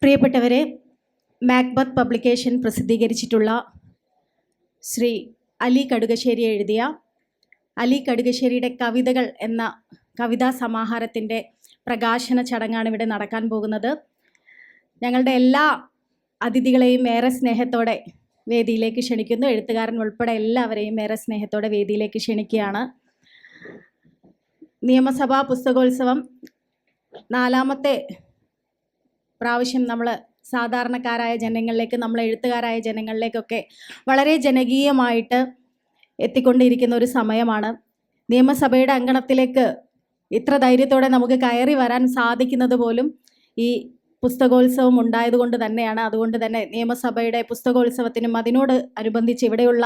പ്രിയപ്പെട്ടവരെ Macbeth publication പ്രസിദ്ധീകരിച്ചിട്ടുള്ള ശ്രീ അലി കടുകശ്ശേരി എഴുതിയ അലി കടുകശ്ശേരിയുടെ കവിതകൾ എന്ന കവിതാ സമാഹാരത്തിന്റെ പ്രകാശന ചടങ്ങാണ് ഇവിടെ നടക്കാൻ പോകുന്നത്. ഞങ്ങളുടെ എല്ലാ അതിഥികളെയും ഏറെ സ്നേഹത്തോടെ വേദിയിലേക്ക് ക്ഷണിക്കുന്നു. എഴുത്തുകാരൻ ഉൾപ്പെടെ എല്ലാവരെയും ഏറെ സ്നേഹത്തോടെ വേദിയിലേക്ക് ക്ഷണിക്കുകയാണ്. നിയമസഭാ പുസ്തകോത്സവം നാലാമത്തെ പ്രാവശ്യം നമ്മൾ സാധാരണക്കാരായ ജനങ്ങളിലേക്ക് നമ്മൾ എഴുത്തുകാരായ ജനങ്ങളിലേക്കൊക്കെ വളരെ ജനകീയമായിട്ട് എത്തിക്കൊണ്ടിരിക്കുന്ന ഒരു സമയമാണ്. നിയമസഭയുടെ അങ്കണത്തിലേക്ക് ഇത്ര ധൈര്യത്തോടെ നമുക്ക് കയറി വരാൻ സാധിക്കുന്നത് പോലും ഈ പുസ്തകോത്സവം ഉണ്ടായതുകൊണ്ട് തന്നെയാണ്. അതുകൊണ്ട് തന്നെ നിയമസഭയുടെ പുസ്തകോത്സവത്തിനും അതിനോട് അനുബന്ധിച്ച് ഇവിടെയുള്ള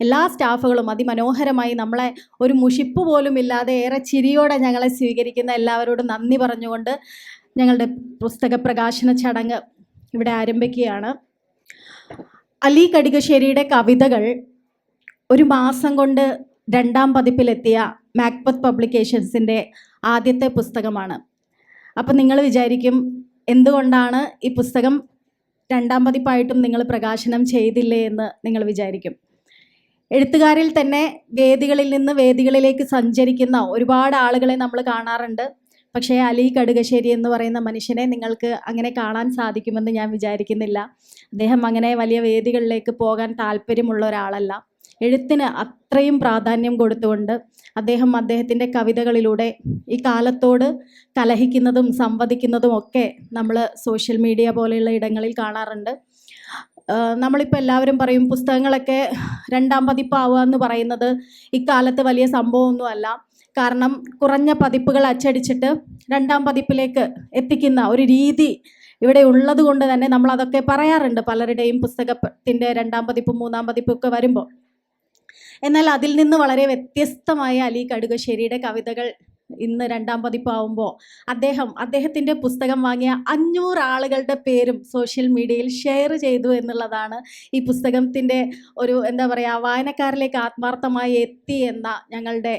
എല്ലാ സ്റ്റാഫുകളും അതിമനോഹരമായി നമ്മളെ ഒരു മുഷിപ്പ് പോലും ഇല്ലാതെ ഏറെ ചിരിയോടെ ഞങ്ങളെ സ്വീകരിക്കുന്ന എല്ലാവരോടും നന്ദി പറഞ്ഞുകൊണ്ട് ഞങ്ങളുടെ പുസ്തക പ്രകാശന ചടങ്ങ് ഇവിടെ ആരംഭിക്കുകയാണ്. അലി കടികശ്ശേരിയുടെ കവിതകൾ ഒരു മാസം കൊണ്ട് രണ്ടാം പതിപ്പിലെത്തിയ മാക്പത്ത് പബ്ലിക്കേഷൻസിന്റെ ആദ്യത്തെ പുസ്തകമാണ്. അപ്പം നിങ്ങൾ വിചാരിക്കും എന്തുകൊണ്ടാണ് ഈ പുസ്തകം രണ്ടാം പതിപ്പായിട്ടും നിങ്ങൾ പ്രകാശനം ചെയ്തില്ലേ എന്ന് നിങ്ങൾ വിചാരിക്കും. എഴുത്തുകാരിൽ തന്നെ വേദികളിൽ നിന്ന് വേദികളിലേക്ക് സഞ്ചരിക്കുന്ന ഒരുപാട് ആളുകളെ നമ്മൾ കാണാറുണ്ട്. പക്ഷേ അലി കടുകശ്ശേരി എന്ന് പറയുന്ന മനുഷ്യനെ നിങ്ങൾക്ക് അങ്ങനെ കാണാൻ സാധിക്കുമെന്ന് ഞാൻ വിചാരിക്കുന്നില്ല. അദ്ദേഹം അങ്ങനെ വലിയ വേദികളിലേക്ക് പോകാൻ താല്പര്യമുള്ള ഒരാളല്ല. എഴുത്തിന് അത്രയും പ്രാധാന്യം കൊടുത്തുകൊണ്ട് അദ്ദേഹം അദ്ദേഹത്തിന്റെ കവിതകളിലൂടെ ഈ കാലത്തോട് കലഹിക്കുന്നതും സംവദിക്കുന്നതും ഒക്കെ നമ്മൾ സോഷ്യൽ മീഡിയ പോലെയുള്ള ഇടങ്ങളിൽ കാണാറുണ്ട്. നമ്മളിപ്പോൾ എല്ലാവരും പറയും പുസ്തകങ്ങളൊക്കെ രണ്ടാം പതിപ്പാവുക എന്ന് പറയുന്നത് ഇക്കാലത്ത് വലിയ സംഭവമൊന്നുമല്ല. കാരണം കുറഞ്ഞ പതിപ്പുകൾ അച്ചടിച്ചിട്ട് രണ്ടാം പതിപ്പിലേക്ക് എത്തിക്കുന്ന ഒരു രീതി ഇവിടെ ഉള്ളത് കൊണ്ട് തന്നെ നമ്മൾ അതൊക്കെ പറയാറുണ്ട് പലരുടെയും പുസ്തകത്തിന്റെ രണ്ടാം പതിപ്പ് മൂന്നാം പതിപ്പൊക്കെ വരുമ്പോൾ. എന്നാൽ അതിൽ നിന്ന് വളരെ വ്യത്യസ്തമായ അലി കടുകശ്ശേരിയുടെ കവിതകൾ ഇന്ന് രണ്ടാം പതിപ്പാവുമ്പോൾ അദ്ദേഹം അദ്ദേഹത്തിന്റെ പുസ്തകം വാങ്ങിയ അഞ്ഞൂറ് ആളുകളുടെ പേരും സോഷ്യൽ മീഡിയയിൽ ഷെയർ ചെയ്തു എന്നുള്ളതാണ് ഈ പുസ്തകത്തിന്റെ ഒരു എന്താ പറയുക വായനക്കാരിലേക്ക് ആത്മാർത്ഥമായി എത്തി എന്ന ഞങ്ങളുടെ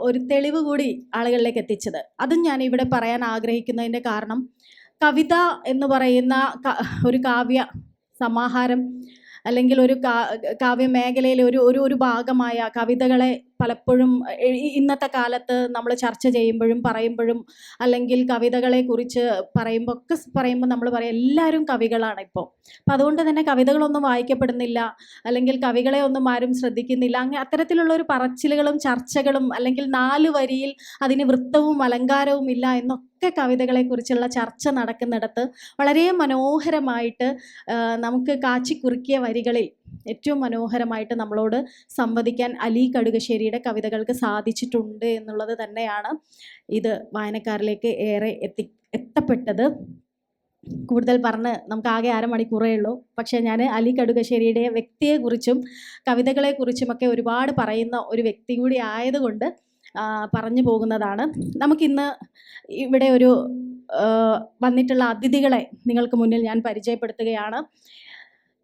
ഒരു തെളിവ് കൂടി ആളുകളിലേക്ക് എത്തിച്ചത്. അതും ഞാൻ ഇവിടെ പറയാൻ ആഗ്രഹിക്കുന്നതിന്റെ കാരണം കവിത എന്ന് പറയുന്ന ഒരു കാവ്യ സമാഹാരം അല്ലെങ്കിൽ ഒരു കാവ്യ മേഖലയിലെ ഒരു ഒരു ഒരു ഭാഗമായ കവിതകളെ പലപ്പോഴും ഇന്നത്തെ കാലത്ത് നമ്മൾ ചർച്ച ചെയ്യുമ്പോഴും പറയുമ്പോഴും അല്ലെങ്കിൽ കവിതകളെ കുറിച്ച് പറയുമ്പോൾ ഒക്കെ പറയുമ്പോൾ നമ്മൾ പറയും എല്ലാവരും കവികളാണ് ഇപ്പോൾ അപ്പം അതുകൊണ്ട് തന്നെ കവിതകളൊന്നും വായിക്കപ്പെടുന്നില്ല അല്ലെങ്കിൽ കവികളെ ഒന്നും ആരും ശ്രദ്ധിക്കുന്നില്ല. അങ്ങനെ അത്തരത്തിലുള്ള ഒരു പറച്ചിലുകളും ചർച്ചകളും അല്ലെങ്കിൽ നാല് വരിയിൽ അതിന് വൃത്തവും അലങ്കാരവും ഇല്ല എന്നൊക്കെ കവിതകളെക്കുറിച്ചുള്ള ചർച്ച നടക്കുന്നിടത്ത് വളരെ മനോഹരമായിട്ട് നമുക്ക് കാച്ചിക്കുറുക്കിയ വരികളിൽ ഏറ്റവും മനോഹരമായിട്ട് നമ്മളോട് സംവദിക്കാൻ അലി കടുകശ്ശേരിയുടെ കവിതകൾക്ക് സാധിച്ചിട്ടുണ്ട് എന്നുള്ളത് തന്നെയാണ് ഇത് വായനക്കാരിലേക്ക് ഏറെ എത്തി എത്തപ്പെട്ടത്. കൂടുതൽ പറഞ്ഞ് നമുക്ക് ആകെ അരമണിക്കൂറേ ഉള്ളൂ. പക്ഷേ ഞാൻ അലി കടുകശ്ശേരിയുടെ വ്യക്തിയെക്കുറിച്ചും കവിതകളെക്കുറിച്ചുമൊക്കെ ഒരുപാട് പറയുന്ന ഒരു വ്യക്തി കൂടി ആയതുകൊണ്ട് പറഞ്ഞു പോകുന്നതാണ്. നമുക്കിന്ന് ഇവിടെ ഒരു വന്നിട്ടുള്ള അതിഥികളെ നിങ്ങൾക്ക് മുന്നിൽ ഞാൻ പരിചയപ്പെടുത്തുകയാണ്.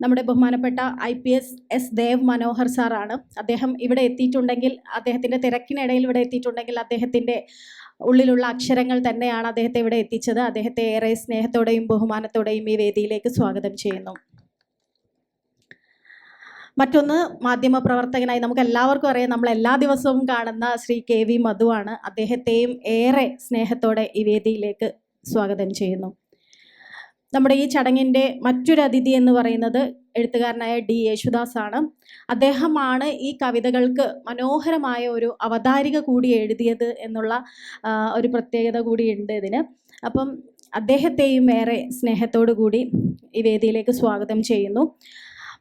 നമ്മുടെ ബഹുമാനപ്പെട്ട I P S S Dev Manohar സാറാണ്. അദ്ദേഹം ഇവിടെ എത്തിയിട്ടുണ്ടെങ്കിൽ അദ്ദേഹത്തിന്റെ തിരക്കിനിടയിൽ ഇവിടെ എത്തിയിട്ടുണ്ടെങ്കിൽ അദ്ദേഹത്തിന്റെ ഉള്ളിലുള്ള അക്ഷരങ്ങൾ തന്നെയാണ് അദ്ദേഹത്തെ ഇവിടെ എത്തിച്ചത്. അദ്ദേഹത്തെ ഏറെ സ്നേഹത്തോടെയും ബഹുമാനത്തോടെയും ഈ വേദിയിലേക്ക് സ്വാഗതം ചെയ്യുന്നു. മറ്റൊന്ന് മാധ്യമപ്രവർത്തകനായി നമുക്ക് എല്ലാവർക്കും അറിയാം. നമ്മൾ എല്ലാ ദിവസവും കാണുന്ന ശ്രീ കെ വി മധുവാണ് അദ്ദേഹത്തെയും ഏറെ സ്നേഹത്തോടെ ഈ വേദിയിലേക്ക് സ്വാഗതം ചെയ്യുന്നു. നമ്മുടെ ഈ ചടങ്ങിന്റെ മറ്റൊരു അതിഥി എന്ന് പറയുന്നത് എഴുത്തുകാരനായ ഡി യേശുദാസ് ആണ് അദ്ദേഹമാണ് ഈ കവിതകൾക്ക് മനോഹരമായ ഒരു അവതാരിക കൂടി എഴുതിയത് എന്നുള്ള ഒരു പ്രത്യേകത കൂടിയുണ്ട് ഇതിന്. അപ്പം അദ്ദേഹത്തെയും ഏറെ സ്നേഹത്തോടു കൂടി ഈ വേദിയിലേക്ക് സ്വാഗതം ചെയ്യുന്നു.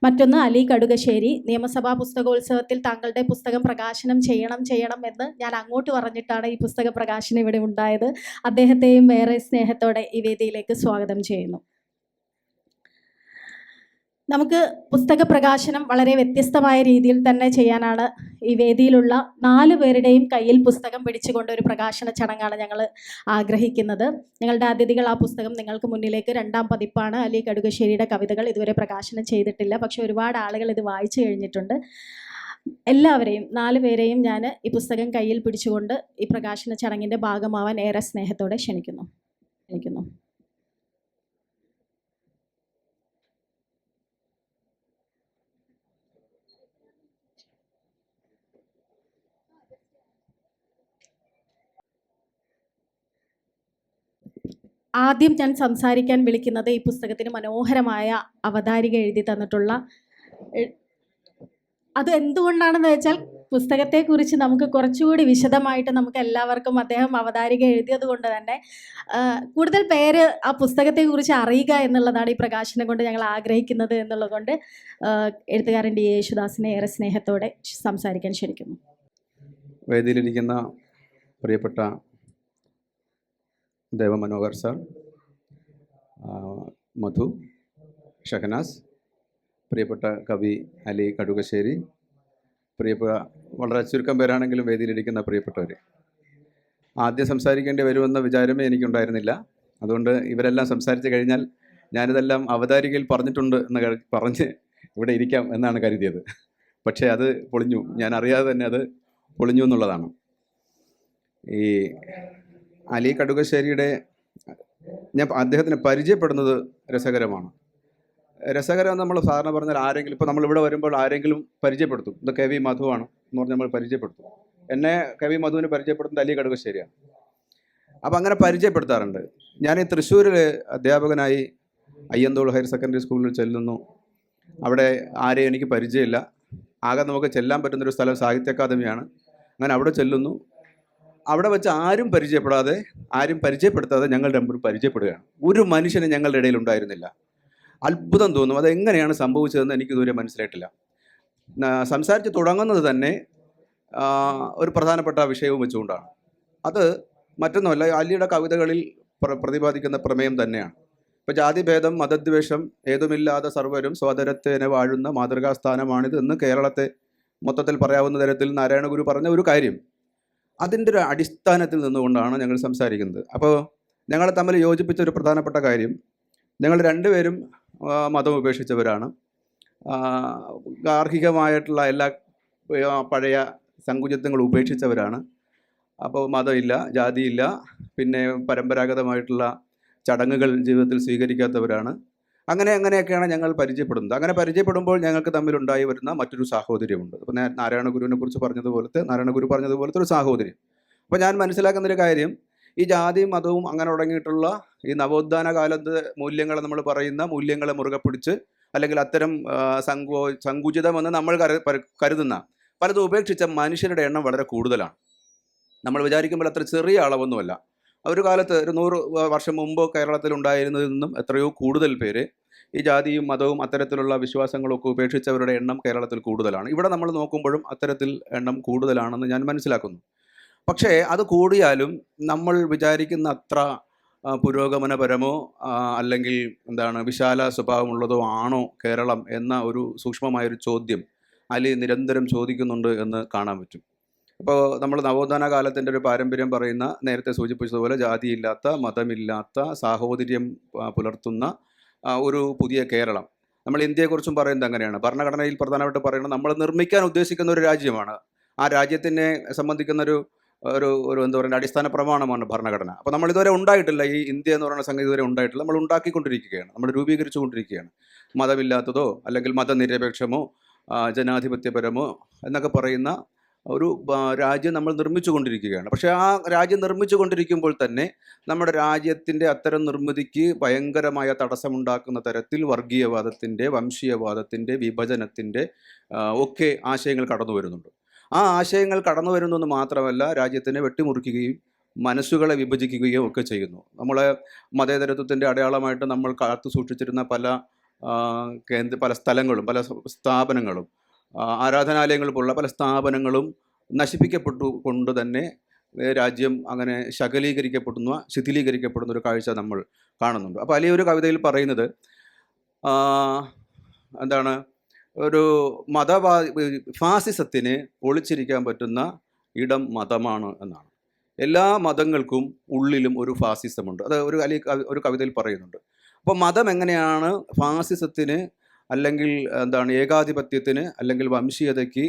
മറ്റൊന്ന് അലി കടുകശ്ശേരി. നിയമസഭാ പുസ്തകോത്സവത്തിൽ താങ്കളുടെ പുസ്തകം പ്രകാശനം ചെയ്യണം ചെയ്യണം എന്ന് ഞാൻ അങ്ങോട്ട് പറഞ്ഞിട്ടാണ് ഈ പുസ്തക പ്രകാശനം ഇവിടെ ഉണ്ടായത്. അദ്ദേഹത്തെയും വേറെ സ്നേഹത്തോടെ ഈ വേദിയിലേക്ക് സ്വാഗതം ചെയ്യുന്നു. നമുക്ക് പുസ്തക പ്രകാശനം വളരെ വ്യത്യസ്തമായ രീതിയിൽ തന്നെ ചെയ്യാനാണ് ഈ വേദിയിലുള്ള നാല് പേരുടെയും കയ്യിൽ പുസ്തകം പിടിച്ചുകൊണ്ട് ഒരു പ്രകാശന ചടങ്ങാണ് ഞങ്ങൾ ആഗ്രഹിക്കുന്നത്. ഞങ്ങളുടെ അതിഥികൾ ആ പുസ്തകം നിങ്ങൾക്ക് മുന്നിലേക്ക് രണ്ടാം പതിപ്പാണ്. അലി കടുകശ്ശേരിയുടെ കവിതകൾ ഇതുവരെ പ്രകാശനം ചെയ്തിട്ടില്ല. പക്ഷെ ഒരുപാട് ആളുകൾ ഇത് വായിച്ചു കഴിഞ്ഞിട്ടുണ്ട്. എല്ലാവരെയും നാല് പേരെയും ഞാൻ ഈ പുസ്തകം കയ്യിൽ പിടിച്ചുകൊണ്ട് ഈ പ്രകാശന ചടങ്ങിന്റെ ഭാഗമാവാൻ ഏറെ സ്നേഹത്തോടെ ക്ഷണിക്കുന്നു. ക്ഷണിക്കുന്നു. ആദ്യം ഞാൻ സംസാരിക്കാൻ വിളിക്കുന്നത് ഈ പുസ്തകത്തിന് മനോഹരമായ അവതാരിക എഴുതി തന്നിട്ടുള്ള അത് എന്തുകൊണ്ടാണെന്ന് വെച്ചാൽ പുസ്തകത്തെക്കുറിച്ച് നമുക്ക് കുറച്ചുകൂടി വിശദമായിട്ട് നമുക്ക് എല്ലാവർക്കും അദ്ദേഹം അവതാരിക എഴുതിയത് കൊണ്ട് തന്നെ കൂടുതൽ പേര് ആ പുസ്തകത്തെക്കുറിച്ച് അറിയുക എന്നുള്ളതാണ് ഈ പ്രകാശനം കൊണ്ട് ഞങ്ങൾ ആഗ്രഹിക്കുന്നത് എന്നുള്ളതുകൊണ്ട് എഴുത്തുകാരൻ ഡി. യേശുദാസിനെ ഏറെ സ്നേഹത്തോടെ സംസാരിക്കാൻ ക്ഷണിക്കുന്നു. വേദിയിലിരിക്കുന്ന പ്രിയപ്പെട്ട ദേവമനോഹർ സാർ മധു ഷഹനാസ് പ്രിയപ്പെട്ട കവി അലി കടുകശ്ശേരി പ്രിയപ്പെട്ട വളരെ ചുരുക്കം പേരാണെങ്കിലും വേദിയിലിരിക്കുന്ന പ്രിയപ്പെട്ടവർ ആദ്യം സംസാരിക്കേണ്ടി വരുമെന്ന വിചാരമേ എനിക്കുണ്ടായിരുന്നില്ല. അതുകൊണ്ട് ഇവരെല്ലാം സംസാരിച്ചു കഴിഞ്ഞാൽ ഞാനിതെല്ലാം അവതാരികയിൽ പറഞ്ഞിട്ടുണ്ട് എന്ന് പറഞ്ഞ് ഇവിടെ ഇരിക്കാം എന്നാണ് കരുതിയത്. പക്ഷേ അത് പൊളിഞ്ഞു. ഞാൻ അറിയാതെ തന്നെ അത് പൊളിഞ്ഞു എന്നുള്ളതാണ്. ഈ അലി കടുകശ്ശേരിയുടെ ഞാൻ അദ്ദേഹത്തിനെ പരിചയപ്പെടുന്നത് രസകരമാണ്. രസകരം നമ്മൾ സാധാരണ പറഞ്ഞാൽ ആരെങ്കിലും ഇപ്പോൾ നമ്മളിവിടെ വരുമ്പോൾ ആരെങ്കിലും പരിചയപ്പെടുത്തും. ഇത് കെ വി മധുവാണ് എന്ന് പറഞ്ഞ് നമ്മൾ പരിചയപ്പെടുത്തും. എന്നെ കെ വി മധുവിന് പരിചയപ്പെടുത്തുന്നത് അലി കടുകശ്ശേരിയാണ്. അപ്പം അങ്ങനെ പരിചയപ്പെടുത്താറുണ്ട്. ഞാൻ ഈ തൃശ്ശൂരിൽ അധ്യാപകനായി അയ്യന്തോൾ ഹയർ സെക്കൻഡറി സ്കൂളിൽ ചെല്ലുന്നു. അവിടെ ആരെയും എനിക്ക് പരിചയമില്ല. ആകെ നമുക്ക് ചെല്ലാൻ പറ്റുന്നൊരു സ്ഥലം സാഹിത്യ അക്കാദമിയാണ്. അങ്ങനെ അവിടെ ചെല്ലുന്നു. അവിടെ വെച്ച് ആരും പരിചയപ്പെടാതെ ആരും പരിചയപ്പെടുത്താതെ ഞങ്ങൾ രണ്ടും പരിചയപ്പെടുകയാണ്. ഒരു മനുഷ്യനെ ഞങ്ങളുടെ ഇടയിൽ ഉണ്ടായിരുന്നില്ല. അത്ഭുതം തോന്നും. അതെങ്ങനെയാണ് സംഭവിച്ചതെന്ന് എനിക്ക് ഇതുവരെ മനസ്സിലായിട്ടില്ല. സംസാരിച്ച് തുടങ്ങുന്നത് തന്നെ ഒരു പ്രധാനപ്പെട്ട വിഷയവും വെച്ചുകൊണ്ടാണ്. അത് മറ്റൊന്നുമല്ല അലിയുടെ കവിതകളിൽ പ്ര പ്രതിപാദിക്കുന്ന പ്രമേയം തന്നെയാണ്. ഇപ്പോൾ ജാതിഭേദം മതദ്വേഷം ഏതുമില്ലാതെ സർവരും സ്വതരത്തേനെ വാഴുന്ന മാതൃകാസ്ഥാനമാണിത് എന്ന് കേരളത്തെ മൊത്തത്തിൽ പറയാവുന്ന തരത്തിൽ നാരായണഗുരു പറഞ്ഞ ഒരു കാര്യം. അതിന്റെ ഒരു അടിസ്ഥാനത്തിൽ നിന്നുകൊണ്ടാണ് ഞങ്ങൾ സംസാരിക്കുന്നത്. അപ്പോൾ ഞങ്ങളെ തമ്മിൽ യോജിപ്പിച്ച ഒരു പ്രധാനപ്പെട്ട കാര്യം ഞങ്ങൾ രണ്ടുപേരും മതം ഉപേക്ഷിച്ചവരാണ്. ഗാർഹികമായിട്ടുള്ള എല്ലാ പഴയ സങ്കുചിത്വങ്ങൾ ഉപേക്ഷിച്ചവരാണ്. അപ്പോൾ മതമില്ല ജാതിയില്ല പിന്നെ പരമ്പരാഗതമായിട്ടുള്ള ചടങ്ങുകൾ ജീവിതത്തിൽ സ്വീകരിക്കാത്തവരാണ്. അങ്ങനെ അങ്ങനെയൊക്കെയാണ് ഞങ്ങൾ പരിചയപ്പെടുന്നത്. അങ്ങനെ പരിചയപ്പെടുമ്പോൾ ഞങ്ങൾക്ക് തമ്മിലുണ്ടായി വരുന്ന മറ്റൊരു സാഹോദര്യമുണ്ട്. അപ്പോൾ ഞാൻ നാരായണ ഗുരുവിനെ കുറിച്ച് പറഞ്ഞതുപോലത്തെ നാരായണ ഗുരു പറഞ്ഞതുപോലത്തെ ഒരു സാഹോദര്യം. അപ്പോൾ ഞാൻ മനസ്സിലാക്കുന്നൊരു കാര്യം ഈ ജാതിയും മതവും അങ്ങനെ തുടങ്ങിയിട്ടുള്ള ഈ നവോത്ഥാന കാലത്ത് മൂല്യങ്ങൾ നമ്മൾ പറയുന്ന മൂല്യങ്ങളെ മുറുകെ പിടിച്ച് അല്ലെങ്കിൽ അത്തരം സങ്കോ സങ്കുചിതമെന്ന് നമ്മൾ കരുതുന്ന പലതും ഉപേക്ഷിച്ച മനുഷ്യരുടെ എണ്ണം വളരെ കൂടുതലാണ്. നമ്മൾ വിചാരിക്കുമ്പോൾ അത്ര ചെറിയ അളവൊന്നുമല്ല. ഒരു കാലത്ത് ഒരു നൂറ് വർഷം മുമ്പ് കേരളത്തിൽ ഉണ്ടായിരുന്നതിൽ നിന്നും എത്രയോ കൂടുതൽ പേര് ഈ ജാതിയും മതവും അത്തരത്തിലുള്ള വിശ്വാസങ്ങളൊക്കെ ഉപേക്ഷിച്ചവരുടെ എണ്ണം കേരളത്തിൽ കൂടുതലാണ്. ഇവിടെ നമ്മൾ നോക്കുമ്പോഴും അത്തരത്തിൽ എണ്ണം കൂടുതലാണെന്ന് ഞാൻ മനസ്സിലാക്കുന്നു. പക്ഷേ അത് കൂടിയാലും നമ്മൾ വിചാരിക്കുന്ന അത്ര പുരോഗമനപരമോ അല്ലെങ്കിൽ എന്താണ് വിശാല സ്വഭാവമുള്ളതോ ആണോ കേരളം എന്ന ഒരു സൂക്ഷ്മമായൊരു ചോദ്യം അലി നിരന്തരം ചോദിക്കുന്നുണ്ട് എന്ന് കാണാൻ പറ്റും. ഇപ്പോൾ നമ്മൾ നവോത്ഥാന കാലത്തിന്റെ ഒരു പാരമ്പര്യം പറയുന്ന നേരത്തെ സൂചിപ്പിച്ചതുപോലെ ജാതിയില്ലാത്ത മതമില്ലാത്ത സാഹോദര്യം പുലർത്തുന്ന ഒരു പുതിയ കേരളം. നമ്മൾ ഇന്ത്യയെക്കുറിച്ചും പറയുന്നത് അങ്ങനെയാണ്. ഭരണഘടനയിൽ പ്രധാനമായിട്ട് പറയുന്നത് നമ്മൾ നിർമ്മിക്കാൻ ഉദ്ദേശിക്കുന്ന ഒരു രാജ്യമാണ്. ആ രാജ്യത്തിനെ സംബന്ധിക്കുന്ന ഒരു ഒരു ഒരു എന്താ പറയുക അടിസ്ഥാന പ്രമാണമാണ് ഭരണഘടന. അപ്പോൾ നമ്മൾ ഇതുവരെ ഉണ്ടായിട്ടില്ല. ഈ ഇന്ത്യ എന്ന് പറയുന്ന സംഗതി ഇതുവരെ ഉണ്ടായിട്ടില്ല. നമ്മൾ ഉണ്ടാക്കിക്കൊണ്ടിരിക്കുകയാണ്. നമ്മൾ രൂപീകരിച്ചു രൂപീകരിച്ചുകൊണ്ടിരിക്കുകയാണ് മതമില്ലാത്തതോ അല്ലെങ്കിൽ മതനിരപേക്ഷമോ ജനാധിപത്യപരമോ എന്നൊക്കെ പറയുന്ന ഒരു രാജ്യം നമ്മൾ നിർമ്മിച്ചു കൊണ്ടിരിക്കുകയാണ്. പക്ഷേ ആ രാജ്യം നിർമ്മിച്ചു കൊണ്ടിരിക്കുമ്പോൾ തന്നെ നമ്മുടെ രാജ്യത്തിന്റെ അത്തരം നിർമ്മിതിക്ക് ഭയങ്കരമായ തടസ്സമുണ്ടാക്കുന്ന തരത്തിൽ വർഗീയവാദത്തിന്റെ വംശീയവാദത്തിന്റെ വിഭജനത്തിന്റെ ഒക്കെ ആശയങ്ങൾ കടന്നു വരുന്നുണ്ട്. ആ ആശയങ്ങൾ കടന്നു വരുന്നെന്ന് മാത്രമല്ല രാജ്യത്തിനെ വെട്ടിമുറിക്കുകയും മനസ്സുകളെ വിഭജിക്കുകയും ഒക്കെ ചെയ്യുന്നു. നമ്മളെ മതേതരത്വത്തിന്റെ അടയാളമായിട്ട് നമ്മൾ കാത്തു സൂക്ഷിച്ചിരുന്ന പല കേന്ദ്ര പല സ്ഥലങ്ങളും പല സ്ഥാപനങ്ങളും ആരാധനാലയങ്ങൾ പോലുള്ള പല സ്ഥാപനങ്ങളും നശിപ്പിക്കപ്പെട്ടു കൊണ്ട് തന്നെ രാജ്യം അങ്ങനെ ശകലീകരിക്കപ്പെടുന്ന ശിഥിലീകരിക്കപ്പെടുന്ന ഒരു കാഴ്ച നമ്മൾ കാണുന്നുണ്ട്. അപ്പോൾ അലിയൊരു കവിതയിൽ പറയുന്നത് എന്താണ് ഒരു മതവാ ഫാസിസത്തിന് ഒളിച്ചിരിക്കാൻ പറ്റുന്ന ഇടം മതമാണ് എന്നാണ്. എല്ലാ മതങ്ങൾക്കും ഉള്ളിലും ഒരു ഫാസിസമുണ്ട്. അത് ഒരു അലി ഒരു കവിതയിൽ പറയുന്നുണ്ട്. അപ്പോൾ മതം എങ്ങനെയാണ് ഫാസിസത്തിന് അല്ലെങ്കിൽ എന്താണ് ഏകാധിപത്യത്തിന് അല്ലെങ്കിൽ വംശീയതയ്ക്ക്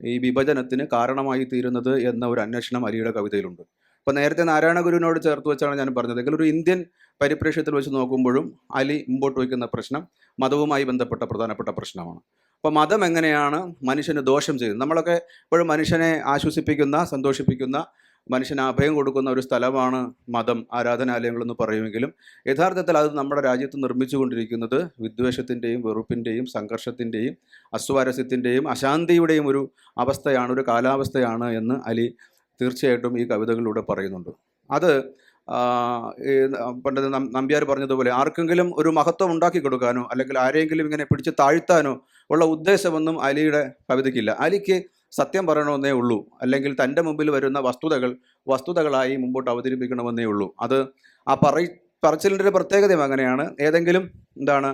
ഈ വിഭജനത്തിന് കാരണമായി തീരുന്നത് എന്ന ഒരു അന്വേഷണം അലിയുടെ കവിതയിലുണ്ട്. അപ്പോൾ നേരത്തെ നാരായണ ഗുരുവിനോട് ചേർത്ത് വെച്ചാണ് ഞാൻ പറഞ്ഞത്. എങ്കിൽ ഒരു ഇന്ത്യൻ പരിപ്രേക്ഷ്യത്തിൽ വെച്ച് നോക്കുമ്പോഴും അലി മുമ്പോട്ട് വയ്ക്കുന്ന പ്രശ്നം മതവുമായി ബന്ധപ്പെട്ട പ്രധാനപ്പെട്ട പ്രശ്നമാണ്. അപ്പോൾ മതം എങ്ങനെയാണ് മനുഷ്യന് ദോഷം ചെയ്യുന്നത്? നമ്മളൊക്കെ ഇപ്പോഴും മനുഷ്യനെ ആശ്വസിപ്പിക്കുന്ന സന്തോഷിപ്പിക്കുന്ന മനുഷ്യന് അഭയം കൊടുക്കുന്ന ഒരു സ്ഥലമാണ് മതം ആരാധനാലയങ്ങളെന്ന് പറയുമെങ്കിലും യഥാർത്ഥത്തിൽ അത് നമ്മുടെ രാജ്യത്ത് നിർമ്മിച്ചുകൊണ്ടിരിക്കുന്നത് വിദ്വേഷത്തിന്റെയും വെറുപ്പിന്റെയും സംഘർഷത്തിന്റെയും അസ്വാരസ്യത്തിന്റെയും അശാന്തിയുടെയും ഒരു അവസ്ഥയാണ് ഒരു കാലാവസ്ഥയാണ് എന്ന് അലി തീർച്ചയായിട്ടും ഈ കവിതകളിലൂടെ പറയുന്നുണ്ട്. അത് പണ്ടത് നമ്പ്യാർ പറഞ്ഞതുപോലെ ആർക്കെങ്കിലും ഒരു മഹത്വം ഉണ്ടാക്കി കൊടുക്കാനോ അല്ലെങ്കിൽ ആരെങ്കിലും ഇങ്ങനെ പിടിച്ച് താഴ്ത്താനോ ഉള്ള ഉദ്ദേശമൊന്നും അലിയുടെ കവിതയ്ക്കില്ല. അലിക്ക് സത്യം പറയണമെന്നേ ഉള്ളൂ. അല്ലെങ്കിൽ തന്റെ മുമ്പിൽ വരുന്ന വസ്തുതകൾ വസ്തുതകളായി മുമ്പോട്ട് അവതരിപ്പിക്കണമെന്നേ ഉള്ളൂ. അത് ആ പറ പറച്ചിലിന്റെ ഒരു പ്രത്യേകതയും അങ്ങനെയാണ്. ഏതെങ്കിലും എന്താണ്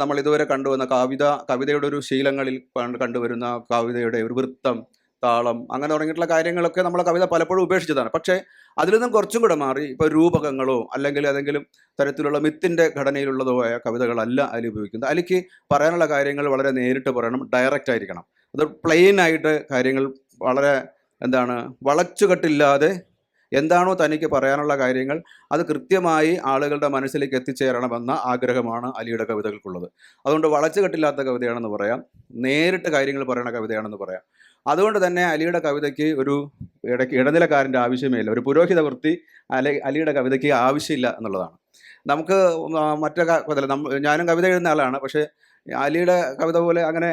നമ്മൾ ഇതുവരെ കണ്ടുവന്ന കവിത കവിതയുടെ ഒരു ശീലങ്ങളിൽ കണ്ടുവരുന്ന കവിതയുടെ ഒരു വൃത്തം താളം അങ്ങനെ തുടങ്ങിയിട്ടുള്ള കാര്യങ്ങളൊക്കെ നമ്മൾ കവിത പലപ്പോഴും ഉപേക്ഷിച്ചതാണ്. പക്ഷേ അതിൽ നിന്നും കുറച്ചും കൂടെ മാറി ഇപ്പോൾ രൂപകങ്ങളോ അല്ലെങ്കിൽ ഏതെങ്കിലും തരത്തിലുള്ള മിത്തിന്റെ ഘടനയിലുള്ളതോ ആയ കവിതകളല്ല അതിൽ ഉപയോഗിക്കുന്നത്. അതിലേക്ക് പറയാനുള്ള കാര്യങ്ങൾ വളരെ നേരിട്ട് പറയണം ഡയറക്റ്റ് ആയിരിക്കണം അത് പ്ലെയിൻ ആയിട്ട് കാര്യങ്ങൾ വളരെ എന്താണ് വളച്ചുകെട്ടില്ലാതെ എന്താണോ തനിക്ക് പറയാനുള്ള കാര്യങ്ങൾ അത് കൃത്യമായി ആളുകളുടെ മനസ്സിലേക്ക് എത്തിച്ചേരണമെന്ന ആഗ്രഹമാണ് അലിയുടെ കവിതകൾക്കുള്ളത്. അതുകൊണ്ട് വളച്ചുകെട്ടില്ലാത്ത കവിതയാണെന്ന് പറയാം നേരിട്ട് കാര്യങ്ങൾ പറയുന്ന കവിതയാണെന്ന് പറയാം. അതുകൊണ്ട് തന്നെ അലിയുടെ കവിതയ്ക്ക് ഒരു ഇടയ്ക്ക് ഇടനിലക്കാരന്റെ ആവശ്യമേ ഇല്ല ഒരു പുരോഹിത വൃത്തി അലി അലിയുടെ കവിതയ്ക്ക് ആവശ്യമില്ല എന്നുള്ളതാണ്. നമുക്ക് മറ്റേ ഞാനും കവിത എഴുതുന്ന ആളാണ് പക്ഷേ അലിയുടെ കവിത പോലെ അങ്ങനെ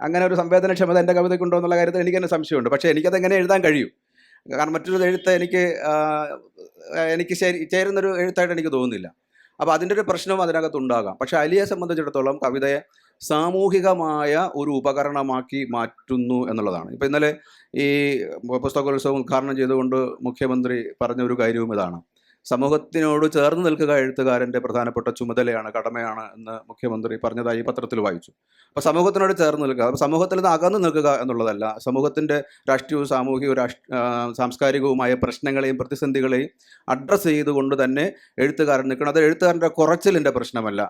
അങ്ങനെ ഒരു സംവേദനക്ഷമത എന്റെ കവിതയ്ക്കുണ്ടോ എന്നുള്ള കാര്യത്തിൽ എനിക്ക് തന്നെ സംശയമുണ്ട്. പക്ഷേ എനിക്കത് എങ്ങനെ എഴുതാൻ കഴിയും? കാരണം മറ്റൊരു എഴുത്ത് എനിക്ക് എനിക്ക് ചേരുന്നൊരു എഴുത്തായിട്ട് എനിക്ക് തോന്നുന്നില്ല. അപ്പോൾ അതിന്റെ ഒരു പ്രശ്നവും അതിനകത്ത് ഉണ്ടാകാം. പക്ഷേ അലിയെ സംബന്ധിച്ചിടത്തോളം കവിതയെ സാമൂഹികമായ ഒരു ഉപകരണമാക്കി മാറ്റുന്നു എന്നുള്ളതാണ്. ഇപ്പോൾ ഇന്നലെ ഈ പുസ്തകോത്സവം ഉദ്ഘാടനം ചെയ്തുകൊണ്ട് മുഖ്യമന്ത്രി പറഞ്ഞ ഒരു കാര്യവും ഇതാണ്. സമൂഹത്തിനോട് ചേർന്ന് നിൽക്കുക എഴുത്തുകാരന്റെ പ്രധാനപ്പെട്ട ചുമതലയാണ് കടമയാണ് എന്ന് മുഖ്യമന്ത്രി പറഞ്ഞതായി പത്രത്തിൽ വായിച്ചു. അപ്പോൾ സമൂഹത്തിനോട് ചേർന്ന് നിൽക്കുക അപ്പോൾ സമൂഹത്തിൽ നിന്ന് അകന്നു നിൽക്കുക എന്നുള്ളതല്ല സമൂഹത്തിന്റെ രാഷ്ട്രീയവും സാമൂഹികവും രാഷ്ട്ര സാംസ്കാരികവുമായ പ്രശ്നങ്ങളെയും പ്രതിസന്ധികളെയും അഡ്രസ്സ് ചെയ്തുകൊണ്ട് തന്നെ എഴുത്തുകാരൻ നിൽക്കണം. അത് എഴുത്തുകാരന്റെ കുറച്ചിലിന്റെ പ്രശ്നമല്ല.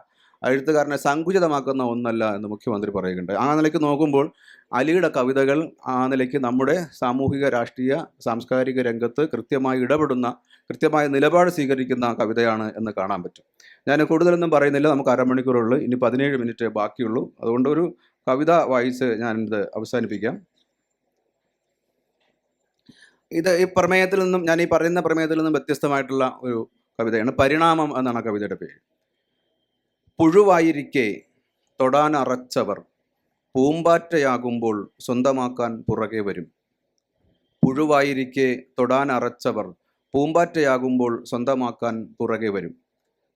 എഴുത്തുകാരനെ സങ്കുചിതമാക്കുന്ന ഒന്നല്ല എന്ന് മുഖ്യമന്ത്രി പറയുന്നുണ്ട്. ആ നിലയ്ക്ക് നോക്കുമ്പോൾ അലിയുടെ കവിതകൾ ആ നിലയ്ക്ക് നമ്മുടെ സാമൂഹിക രാഷ്ട്രീയ സാംസ്കാരിക രംഗത്ത് കൃത്യമായി ഇടപെടുന്ന കൃത്യമായ നിലപാട് സ്വീകരിക്കുന്ന കവിതയാണ് എന്ന് കാണാൻ പറ്റും. ഞാൻ കൂടുതലൊന്നും പറയുന്നില്ല. നമുക്ക് അരമണിക്കൂറുള്ളൂ. ഇനി പതിനേഴ് മിനിറ്റ് ബാക്കിയുള്ളൂ. അതുകൊണ്ട് ഒരു കവിത വായിച്ച് ഞാനിത് അവസാനിപ്പിക്കാം. ഇത് ഈ പ്രമേയത്തിൽ നിന്നും ഞാൻ ഈ പറയുന്ന പ്രമേയത്തിൽ നിന്നും വ്യത്യസ്തമായിട്ടുള്ള ഒരു കവിതയാണ്. പരിണാമം എന്നാണ് കവിതയുടെ പേര്. പുഴുവായിരിക്കെ തൊടാനറച്ചവർ. പൂമ്പാറ്റയാകുമ്പോൾ സ്വന്തമാക്കാൻ പുറകെ വരും. പുഴുവായിരിക്കെ തൊടാനറച്ചവർ പൂമ്പാറ്റയാകുമ്പോൾ സ്വന്തമാക്കാൻ പുറകെ വരും.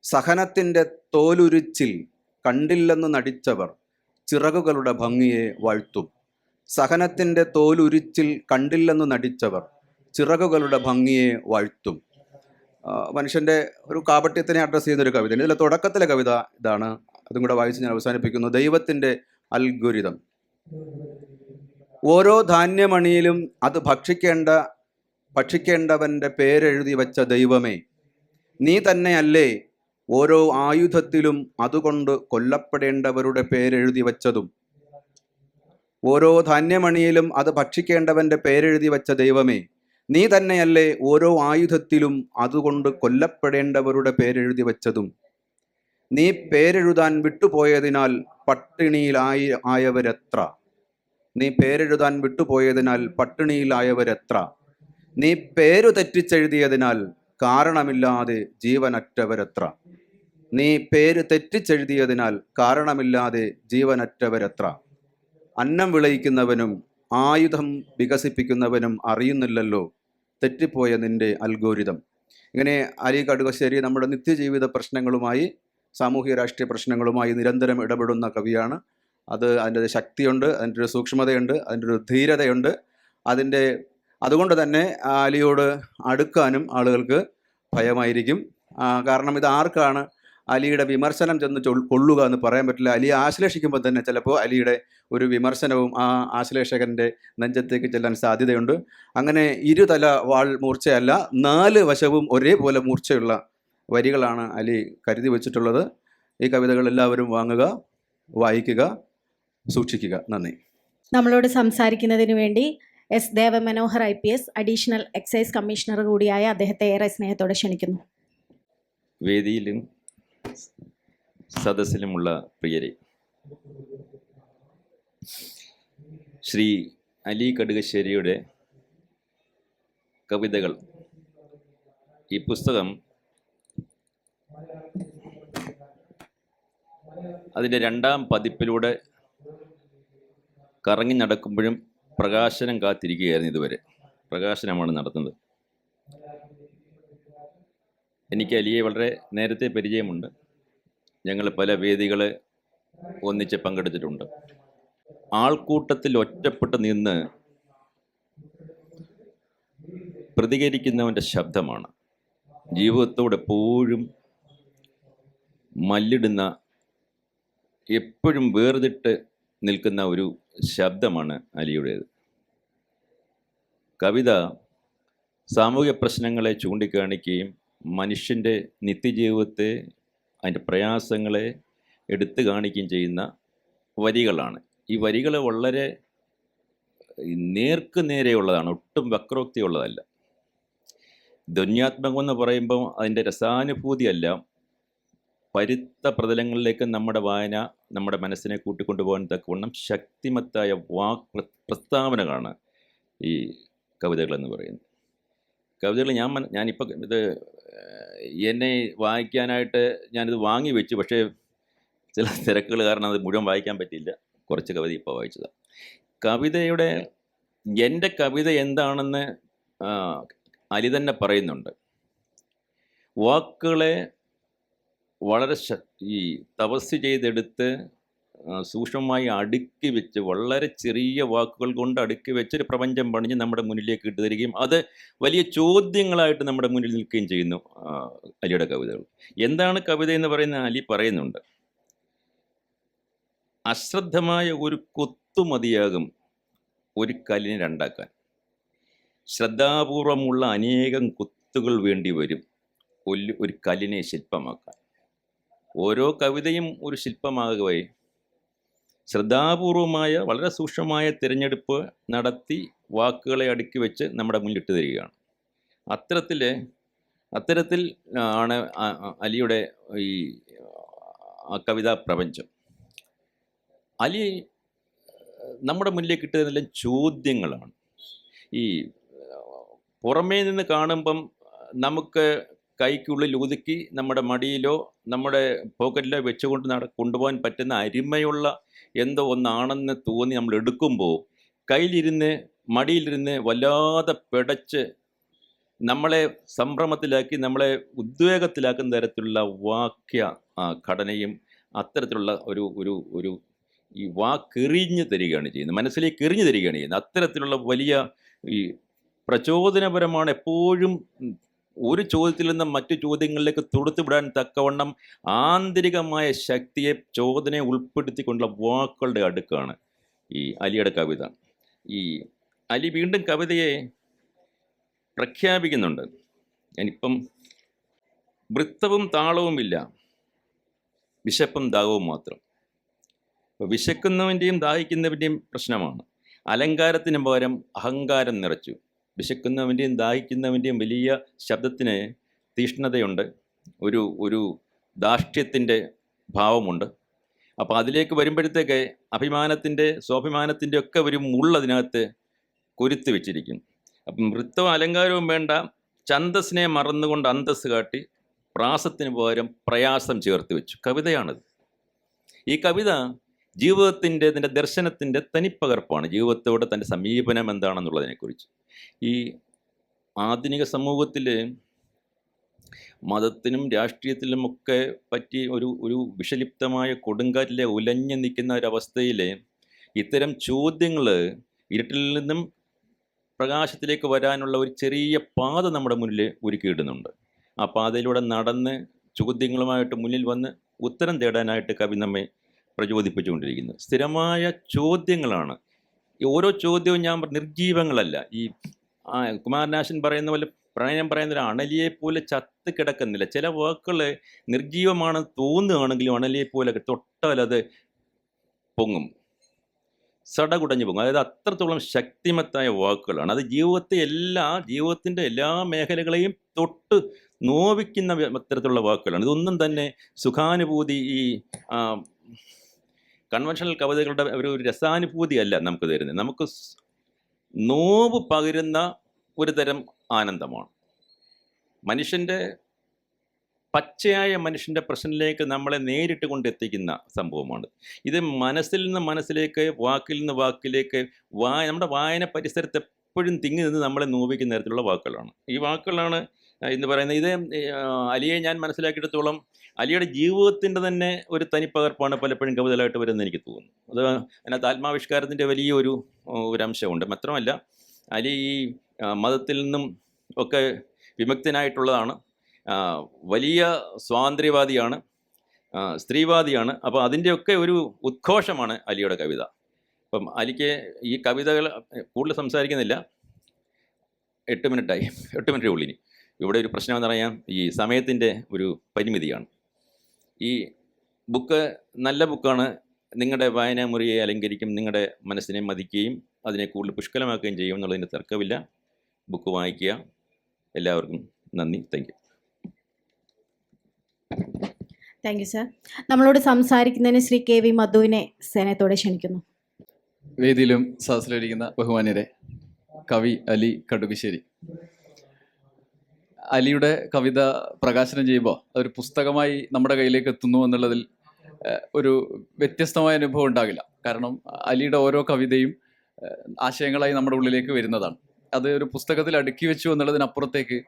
സഹനത്തിന്റെ തോലുരിച്ചിൽ കണ്ടില്ലെന്ന് നടിച്ചവർ ചിറകുകളുടെ ഭംഗിയെ വാഴ്ത്തും. സഹനത്തിന്റെ തോലുരിച്ചിൽ കണ്ടില്ലെന്ന് നടിച്ചവർ ചിറകുകളുടെ ഭംഗിയെ വാഴ്ത്തും. മനുഷ്യന്റെ ഒരു കാപട്യത്തിനെ അഡ്രസ്സ് ചെയ്യുന്ന ഒരു കവിത. ഇതിലെ തുടക്കത്തിലെ കവിത ഇതാണ്. അതും കൂടെ വായിച്ച് ഞാൻ അവസാനിപ്പിക്കുന്നു. ദൈവത്തിന്റെ അൽഗുരിതം. ഓരോ ധാന്യമണിയിലും അത് ഭക്ഷിക്കേണ്ട ഭക്ഷിക്കേണ്ടവന്റെ പേരെഴുതി വച്ച ദൈവമേ നീ തന്നെയല്ലേ ഓരോ ആയുധത്തിലും അതുകൊണ്ട് കൊല്ലപ്പെടേണ്ടവരുടെ പേരെഴുതി വച്ചതും. ഓരോ ധാന്യമണിയിലും അത് ഭക്ഷിക്കേണ്ടവന്റെ പേരെഴുതി വച്ച ദൈവമേ നീ തന്നെയല്ലേ ഓരോ ആയുധത്തിലും അതുകൊണ്ട് കൊല്ലപ്പെടേണ്ടവരുടെ പേരെഴുതി വച്ചതും. നീ പേരെഴുതാൻ വിട്ടുപോയതിനാൽ പട്ടിണിയിലായി ആയവരെത്ര? നീ പേരെഴുതാൻ വിട്ടുപോയതിനാൽ പട്ടിണിയിലായവരെത്ര? നീ പേരു തെറ്റിച്ചെഴുതിയതിനാൽ കാരണമില്ലാതെ ജീവനറ്റവരെത്ര? നീ പേര് തെറ്റിച്ചെഴുതിയതിനാൽ കാരണമില്ലാതെ ജീവനറ്റവരെത്ര? അന്നം വിളയിക്കുന്നവനും ആയുധം വികസിപ്പിക്കുന്നവനും അറിയുന്നില്ലല്ലോ. തെറ്റിപ്പോയ നിന്റെ അൽഗോരിതം. ഇങ്ങനെ അലി കടുകശ്ശേരി നമ്മുടെ നിത്യജീവിത പ്രശ്നങ്ങളുമായി സാമൂഹിക രാഷ്ട്രീയ പ്രശ്നങ്ങളുമായി നിരന്തരം ഇടപെടുന്ന കവിയാണ്. അത് അതിന്റെ ശക്തിയുണ്ട് അതിന്റെ ഒരു സൂക്ഷ്മതയുണ്ട് അതിന്റെ ഒരു ധീരതയുണ്ട്. അതിന്റെ അതുകൊണ്ട് തന്നെ അലിയോട് അടുക്കാനും ആളുകൾക്ക് ഭയമായിരിക്കും. കാരണം ഇത് ആർക്കാണ് അലിയുടെ വിമർശനം ചെന്ന് കൊള്ളുക എന്ന് പറയാൻ പറ്റില്ല. അലിയെ ആശ്ലേഷിക്കുമ്പോൾ തന്നെ ചിലപ്പോൾ അലിയുടെ ഒരു വിമർശനവും ആ ആശ്ലേഷകന്റെ നെഞ്ചത്തേക്ക് ചെല്ലാൻ സാധ്യതയുണ്ട്. അങ്ങനെ ഇരുതല വാൾ മൂർച്ചയല്ല നാല് വശവും ഒരേപോലെ മൂർച്ചയുള്ള വരികളാണ് അലി കരുതി വച്ചിട്ടുള്ളത്. ഈ കവിതകൾ എല്ലാവരും വാങ്ങുക വായിക്കുക സൂക്ഷിക്കുക. നന്ദി. നമ്മളോട് സംസാരിക്കുന്നതിന് വേണ്ടി S Devamanohar I P S additional excise commissioner കൂടിയായ അദ്ദേഹത്തെ ഏറെ സ്നേഹത്തോടെ ക്ഷണിക്കുന്നു. വേദിയിലും സദസ്സിലുമുള്ള പ്രിയരെ ശ്രീ അലി കടുകശ്ശേരിയുടെ കവിതകൾ. ഈ പുസ്തകം അതിന്റെ രണ്ടാം പതിപ്പിലൂടെ കറങ്ങി നടക്കുമ്പോഴും പ്രകാശനം കാത്തിരിക്കുകയായിരുന്നു ഇതുവരെ. പ്രകാശനമാണ് നടത്തുന്നത്. എനിക്ക് അലിയെ വളരെ നേരത്തെ പരിചയമുണ്ട്. ഞങ്ങൾ പല വേദികളെ ഒന്നിച്ച് പങ്കെടുത്തിട്ടുണ്ട്. ആൾക്കൂട്ടത്തിൽ ഒറ്റപ്പെട്ട് നിന്ന് പ്രതികരിക്കുന്നവന്റെ ശബ്ദമാണ്. ജീവിതത്തോട് എപ്പോഴും മല്ലിടുന്ന എപ്പോഴും വേർതിട്ട് നിൽക്കുന്ന ഒരു ശബ്ദമാണ് അലിയുടേത്. കവിത സാമൂഹ്യ പ്രശ്നങ്ങളെ ചൂണ്ടിക്കാണിക്കുകയും മനുഷ്യന്റെ നിത്യജീവിതത്തെ അതിന്റെ പ്രയാസങ്ങളെ എടുത്തു കാണിക്കുകയും ചെയ്യുന്ന വരികളാണ്. ഈ വരികൾ വളരെ നേർക്ക് നേരെയുള്ളതാണ് ഒട്ടും വക്രോക്തിയുള്ളതല്ല. ധ്വന്യാത്മകം എന്ന് പറയുമ്പോൾ അതിന്റെ രസാനുഭൂതിയല്ല. പരുത്ത പ്രതലങ്ങളിലേക്ക് നമ്മുടെ വായന നമ്മുടെ മനസ്സിനെ കൂട്ടിക്കൊണ്ടുപോകാൻ തക്കവണ്ണം ശക്തിമത്തായ വാക് പ്ര- പ്രസ്താവനകളാണ് ഈ കവിതകളെന്ന് പറയുന്നത്. കവിതകൾ ഞാൻ ഞാൻ ഇത് എന്നെ വായിക്കാനായിട്ട് ഞാനിത് വാങ്ങി വെച്ചു. പക്ഷേ ചില തിരക്കുകൾ കാരണം അത് മുഴുവൻ വായിക്കാൻ പറ്റിയില്ല. കുറച്ച് കവിത ഇപ്പോൾ വായിച്ചതാണ് കവിതയുടെ എന്റെ കവിത എന്താണെന്ന് അലി തന്നെ പറയുന്നുണ്ട്. വാക്കുകളെ വളരെ ഈ തപസ് ചെയ്തെടുത്ത് സൂക്ഷ്മമായി അടുക്കി വെച്ച് വളരെ ചെറിയ വാക്കുകൾ കൊണ്ട് അടുക്കി വെച്ച് ഒരു പ്രപഞ്ചം പണിഞ്ഞ് നമ്മുടെ മുന്നിലേക്ക് ഇട്ട് തരികയും അത് വലിയ ചോദ്യങ്ങളായിട്ട് നമ്മുടെ മുന്നിൽ നിൽക്കുകയും ചെയ്യുന്നു അലിയുടെ കവിതകൾ. എന്താണ് കവിത എന്ന് പറയുന്ന അലി പറയുന്നുണ്ട് അശ്രദ്ധമായ ഒരു കൊത്തു മതിയാകും ഒരു കല്ലിനെ രണ്ടാക്കാൻ. ശ്രദ്ധാപൂർവമുള്ള അനേകം കൊത്തുകൾ വേണ്ടി വരും ഒരു കല്ലിനെ ശില്പമാക്കാൻ. ഓരോ കവിതയും ഒരു ശില്പമാകുകയായി ശ്രദ്ധാപൂർവമായ വളരെ സൂക്ഷ്മമായ തിരഞ്ഞെടുപ്പ് നടത്തി വാക്കുകളെ അടുക്കി വെച്ച് നമ്മുടെ മുന്നിട്ട് തരികയാണ്. അത്തരത്തിൽ അത്തരത്തിൽ ആണ് അലിയുടെ ഈ കവിതാ പ്രപഞ്ചം. അലി നമ്മുടെ മുന്നിലേക്ക് കിട്ടുന്നതെല്ലാം ചോദ്യങ്ങളാണ്. ഈ പുറമേ നിന്ന് കാണുമ്പം നമുക്ക് കൈക്കുള്ളിൽ ഒതുക്കി നമ്മുടെ മടിയിലോ നമ്മുടെ പോക്കറ്റിലോ വെച്ചുകൊണ്ട് നട കൊണ്ടുപോകാൻ പറ്റുന്ന അരിമയുള്ള എന്തോ ഒന്നാണെന്ന് തോന്നി നമ്മൾ എടുക്കുമ്പോൾ കയ്യിലിരുന്ന് മടിയിലിരുന്ന് വല്ലാതെ പിടച്ച് നമ്മളെ സംഭ്രമത്തിലാക്കി നമ്മളെ ഉദ്വേഗത്തിലാക്കുന്ന തരത്തിലുള്ള വാക്യ ഘടനയും അത്തരത്തിലുള്ള ഒരു ഒരു ഒരു ഈ വാക്കെറിഞ്ഞ് തരികയാണ് ചെയ്യുന്നത്. മനസ്സിലേക്ക് എറിഞ്ഞു തരികയാണ് ചെയ്യുന്നത്. അത്തരത്തിലുള്ള വലിയ ഈ പ്രചോദനപരമാണ് എപ്പോഴും ഒരു ചോദ്യത്തിൽ നിന്ന് മറ്റു ചോദ്യങ്ങളിലേക്ക് തൊടുത്തുവിടാൻ തക്കവണ്ണം ആന്തരികമായ ശക്തിയെ ചോദനയെ ഉൾപ്പെടുത്തിക്കൊണ്ടുള്ള വാക്കുകളുടെ അടുക്കാണ് ഈ അലിയുടെ കവിത. ഈ അലി വീണ്ടും കവിതയെ പ്രഖ്യാപിക്കുന്നുണ്ട്. ഞാനിപ്പം വൃത്തവും താളവുമില്ല വിശപ്പും ദാഹവും മാത്രം. അപ്പോൾ വിശക്കുന്നവന്റെയും ദാഹിക്കുന്നവന്റെയും പ്രശ്നമാണ്. അലങ്കാരത്തിന് പകരം അഹങ്കാരം നിറച്ചു. വിശക്കുന്നവന്റെയും ദാഹിക്കുന്നവന്റെയും വലിയ ശബ്ദത്തിന് തീഷ്ണതയുണ്ട്. ഒരു ഒരു ദാഷ്ട്യത്തിന്റെ ഭാവമുണ്ട്. അപ്പോൾ അതിലേക്ക് വരുമ്പോഴത്തേക്ക് അഭിമാനത്തിന്റെ സ്വാഭിമാനത്തിന്റെ ഒക്കെ ഒരു മുള്ളതിനകത്ത് കൊരുത്ത് വെച്ചിരിക്കും. അപ്പം വൃത്തവും അലങ്കാരവും വേണ്ട ഛന്തസ്സിനെ മറന്നുകൊണ്ട് അന്തസ് കാട്ടി പ്രാസത്തിന് പകരം പ്രയാസം ചേർത്ത് വെച്ചു. കവിതയാണത്. ഈ കവിത ജീവിതത്തിന്റെ ഇതിന്റെ ദർശനത്തിന്റെ തനിപ്പകർപ്പാണ്. ജീവിതത്തോടെ തന്റെ സമീപനം എന്താണെന്നുള്ളതിനെക്കുറിച്ച്. ഈ ആധുനിക സമൂഹത്തിൽ മതത്തിനും രാഷ്ട്രീയത്തിലും ഒക്കെ പറ്റി ഒരു ഒരു വിഷലിപ്തമായ കൊടുങ്കാറ്റിലെ ഉലഞ്ഞു നിൽക്കുന്ന ഒരവസ്ഥയിൽ ഇത്തരം ചോദ്യങ്ങൾ ഇരുട്ടിൽ നിന്നും പ്രകാശത്തിലേക്ക് വരാനുള്ള ഒരു ചെറിയ പാത നമ്മുടെ മുന്നിൽ ഒരുക്കിയിടുന്നുണ്ട്. ആ പാതയിലൂടെ നടന്ന് ചോദ്യങ്ങളുമായിട്ട് മുന്നിൽ വന്ന് ഉത്തരം തേടാനായിട്ട് കവി നമ്മെ പ്രചോദിപ്പിച്ചുകൊണ്ടിരിക്കുന്നത്. സ്ഥിരമായ ചോദ്യങ്ങളാണ്. ഓരോ ചോദ്യവും ഞാൻ നിർജീവങ്ങളല്ല. ഈ കുമാരനാശൻ പറയുന്ന പോലെ പ്രണയം പറയുന്ന ഒരു അണലിയെ പോലെ ചത്ത് കിടക്കുന്നില്ല. ചില വാക്കുകൾ നിർജീവമാണെന്ന് തോന്നുകയാണെങ്കിലും അണലിയെ പോലെ തൊട്ടാൽ അത് പൊങ്ങും. സടകുടഞ്ഞു പോകും അതായത് അത്രത്തോളം ശക്തിമത്തായ വാക്കുകളാണ്. അത് ജീവിതത്തെ എല്ലാ ജീവിതത്തിന്റെ എല്ലാ മേഖലകളെയും തൊട്ട് നോവിക്കുന്ന അത്തരത്തിലുള്ള വാക്കുകളാണ്. ഇതൊന്നും തന്നെ സുഖാനുഭൂതി ഈ കൺവെൻഷണൽ കവിതകളുടെ ഒരു ഒരു രസാനുഭൂതി അല്ല നമുക്ക് തരുന്നത്. നമുക്ക് നോവ് പകരുന്ന ഒരു തരം ആനന്ദമാണ്. മനുഷ്യന്റെ പച്ചയായ മനുഷ്യന്റെ പ്രശ്നത്തിലേക്ക് നമ്മളെ നേരിട്ട് കൊണ്ടെത്തിക്കുന്ന സംഭവമാണ്. ഇത് മനസ്സിൽ നിന്ന് മനസ്സിലേക്ക് വാക്കിൽ നിന്ന് വാക്കിലേക്ക് വായ നമ്മുടെ വായന പരിസരത്ത് എപ്പോഴും തിങ്ങി നിന്ന് നമ്മളെ നോവിക്കുന്ന തരത്തിലുള്ള വാക്കുകളാണ്. ഈ വാക്കുകളാണ് എന്ന് പറയുന്നത് ഇത് അലിയെ ഞാൻ മനസ്സിലാക്കിയിടത്തോളം അലിയുടെ ജീവിതത്തിന്റെ തന്നെ ഒരു തനിപ്പകർപ്പാണ് പലപ്പോഴും കവിതകളായിട്ട് വരുന്നത് എനിക്ക് തോന്നുന്നു. അത് അതിനകത്ത് ആത്മാവിഷ്കാരത്തിന്റെ വലിയൊരു ഒരു അംശമുണ്ട് മാത്രമല്ല അലി ഈ മതത്തിൽ നിന്നും ഒക്കെ വിമുക്തനായിട്ടുള്ളതാണ്. വലിയ സ്വാതന്ത്ര്യവാദിയാണ് സ്ത്രീവാദിയാണ്. അപ്പോൾ അതിന്റെയൊക്കെ ഒരു ഉദ്ഘോഷമാണ് അലിയുടെ കവിത. അപ്പം അലിക്ക് ഈ കവിതകൾ കൂടുതൽ സംസാരിക്കുന്നില്ല. എട്ട് മിനിറ്റായി. എട്ട് മിനിറ്റ് ഉള്ളിനി ഇവിടെ ഒരു പ്രശ്നം എന്ന് പറയാം ഈ സമയത്തിന്റെ ഒരു പരിമിതിയാണ്. ഈ ബുക്ക് നല്ല ബുക്കാണ് നിങ്ങളുടെ വായനാമുറിയെ അലങ്കരിക്കും നിങ്ങളുടെ മനസ്സിനെ മതിക്കുകയും അതിനെ കൂടുതൽ പുഷ്കലമാക്കുകയും ചെയ്യും എന്നുള്ളതിന് തർക്കമില്ല. ബുക്ക് വായിക്കുക. എല്ലാവർക്കും നന്ദി. Thank you thank you sir നമ്മളോട് സംസാരിക്കുന്നതിന് ശ്രീ കെ വി മധുവിനെ സേനത്തോടെ ക്ഷണിക്കുന്നു. വേദിയിലും സദസ്സിലിരിക്കുന്ന ബഹുമാന്യരെ കവി അലി കടുകശ്ശേരി. അലിയുടെ കവിത പ്രകാശനം ചെയ്യുമ്പോൾ അതൊരു പുസ്തകമായി നമ്മുടെ കയ്യിലേക്ക് എത്തുന്നു എന്നുള്ളതിൽ ഒരു വ്യത്യസ്തമായ അനുഭവം ഉണ്ടാകില്ല. കാരണം അലിയുടെ ഓരോ കവിതയും ആശയങ്ങളായി നമ്മുടെ ഉള്ളിലേക്ക് വരുന്നതാണ്. അത് ഒരു പുസ്തകത്തിൽ അടുക്കി വെച്ചു എന്നുള്ളതിനപ്പുറത്തേക്ക്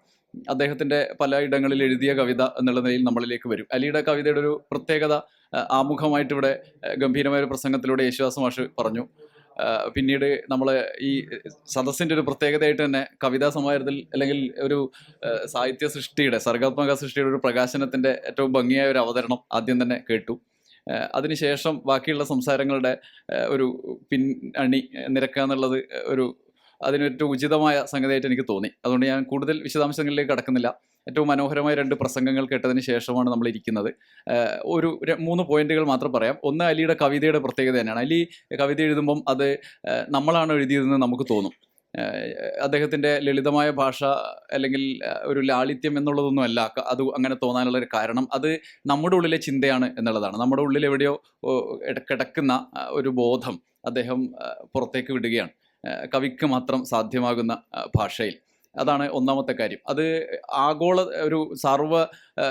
അദ്ദേഹത്തിന്റെ പല ഇടങ്ങളിൽ എഴുതിയ കവിത എന്നുള്ള നിലയിൽ നമ്മളിലേക്ക് വരും. അലിയുടെ കവിതയുടെ ഒരു പ്രത്യേകത ആമുഖമായിട്ട് ഇവിടെ ഗംഭീരമായ ഒരു പ്രസംഗത്തിലൂടെ യേശുദാസ് മാഷ് പറഞ്ഞു. പിന്നീട് നമ്മൾ ഈ സദസ്സിന്റെ ഒരു പ്രത്യേകതയായിട്ട് തന്നെ കവിതാ സമാഹാരത്തിൽ അല്ലെങ്കിൽ ഒരു സാഹിത്യ സൃഷ്ടിയുടെ സർഗാത്മക സൃഷ്ടിയുടെ ഒരു പ്രകാശനത്തിന്റെ ഏറ്റവും ഭംഗിയായ ഒരു അവതരണം ആദ്യം തന്നെ കേട്ടു. അതിനുശേഷം ബാക്കിയുള്ള സംസാരങ്ങളുടെ ഒരു പിൻ അണി നിരക്കുക എന്നുള്ളത് ഒരു അതിനൊരു ഉചിതമായ സംഗതിയായിട്ട് എനിക്ക് തോന്നി. അതുകൊണ്ട് ഞാൻ കൂടുതൽ വിശദാംശങ്ങളിലേക്ക് കടക്കുന്നില്ല. ഏറ്റവും മനോഹരമായ രണ്ട് പ്രസംഗങ്ങൾ കേട്ടതിന് ശേഷമാണ് നമ്മൾ ഇരിക്കുന്നത്. ഒരു മൂന്ന് പോയിന്റുകൾ മാത്രം പറയാം. ഒന്ന് അലിയുടെ കവിതയുടെ പ്രത്യേകത തന്നെയാണ്. അലി കവിത എഴുതുമ്പം അത് നമ്മളാണ് എഴുതിയതെന്ന് നമുക്ക് തോന്നും. അദ്ദേഹത്തിന്റെ ലളിതമായ ഭാഷ അല്ലെങ്കിൽ ഒരു ലാളിത്യം എന്നുള്ളതൊന്നും അല്ല. അത് അങ്ങനെ തോന്നാനുള്ള ഒരു കാരണം. അത് നമ്മുടെ ഉള്ളിലെ ചിന്തയാണ് എന്നുള്ളതാണ്. നമ്മുടെ ഉള്ളിൽ എവിടെയോ കിടക്കുന്ന ഒരു ബോധം അദ്ദേഹം പുറത്തേക്ക് വിടുകയാണ്. കവിക്ക് മാത്രം സാധ്യമാകുന്ന ഭാഷയിൽ. അതാണ് ഒന്നാമത്തെ കാര്യം. അത് ആഗോള ഒരു സർവ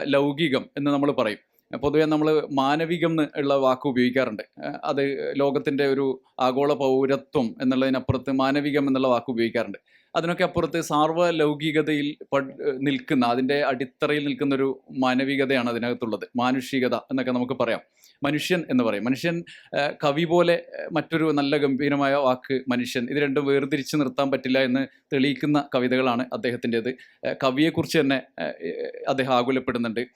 ലൗകികം എന്ന് നമ്മൾ പറയും. പൊതുവേ നമ്മൾ മാനവികം എന്ന് ഉള്ള വാക്ക് ഉപയോഗിക്കാറുണ്ട്. അത് ലോകത്തിന്റെ ഒരു ആഗോള പൗരത്വം എന്നുള്ളതിനപ്പുറത്ത് മാനവികം എന്നുള്ള വാക്ക് ഉപയോഗിക്കാറുണ്ട്. അതിനൊക്കെ അപ്പുറത്ത് സാർവ ലൗകികതയിൽ പട് നിൽക്കുന്ന അതിന്റെ അടിത്തറയിൽ നിൽക്കുന്ന ഒരു മാനവികതയാണ് അതിനകത്തുള്ളത്. മാനുഷികത എന്നൊക്കെ നമുക്ക് പറയാം. മനുഷ്യൻ എന്ന് പറയും. മനുഷ്യൻ കവി പോലെ മറ്റൊരു നല്ല ഗംഭീരമായ വാക്ക് മനുഷ്യൻ. ഇത് രണ്ടും വേർതിരിച്ച് നിർത്താൻ പറ്റില്ല എന്ന് തെളിയിക്കുന്ന കവിതകളാണ് അദ്ദേഹത്തിന്റെത്. കവിയെക്കുറിച്ച് തന്നെ അദ്ദേഹം ആകുലപ്പെടുന്നുണ്ട്.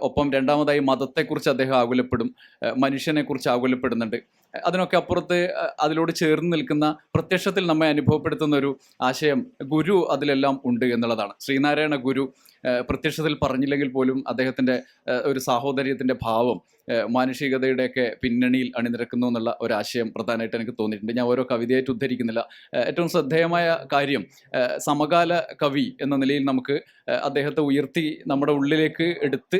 ഒപ്പം രണ്ടാമതായി മതത്തെക്കുറിച്ച് അദ്ദേഹം ആകുലപ്പെടും. മനുഷ്യനെക്കുറിച്ച് ആകുലപ്പെടുന്നുണ്ട്. അതിനൊക്കെ അപ്പുറത്ത് അതിലൂടെ ചേർന്ന് നിൽക്കുന്ന പ്രത്യക്ഷത്തിൽ നമ്മെ അനുഭവപ്പെടുത്തുന്ന ഒരു ആശയം ഗുരു അതിലെല്ലാം ഉണ്ട് എന്നുള്ളതാണ്. ശ്രീനാരായണ ഗുരു പ്രത്യക്ഷത്തിൽ പറഞ്ഞില്ലെങ്കിൽ പോലും അദ്ദേഹത്തിന്റെ ഒരു സാഹോദര്യത്തിന്റെ ഭാവം മാനുഷികതയുടെയൊക്കെ പിന്നണിയിൽ അണിനിരക്കുന്നു എന്നുള്ള ഒരാശയം പ്രധാനമായിട്ട് എനിക്ക് തോന്നിയിട്ടുണ്ട്. ഞാൻ ഓരോ കവിതയായിട്ട് ഉദ്ധരിക്കുന്നില്ല. ഏറ്റവും ശ്രദ്ധേയമായ കാര്യം സമകാല കവി എന്ന നിലയിൽ നമുക്ക് അദ്ദേഹത്തെ ഉയർത്തി നമ്മുടെ ഉള്ളിലേക്ക് എടുത്ത്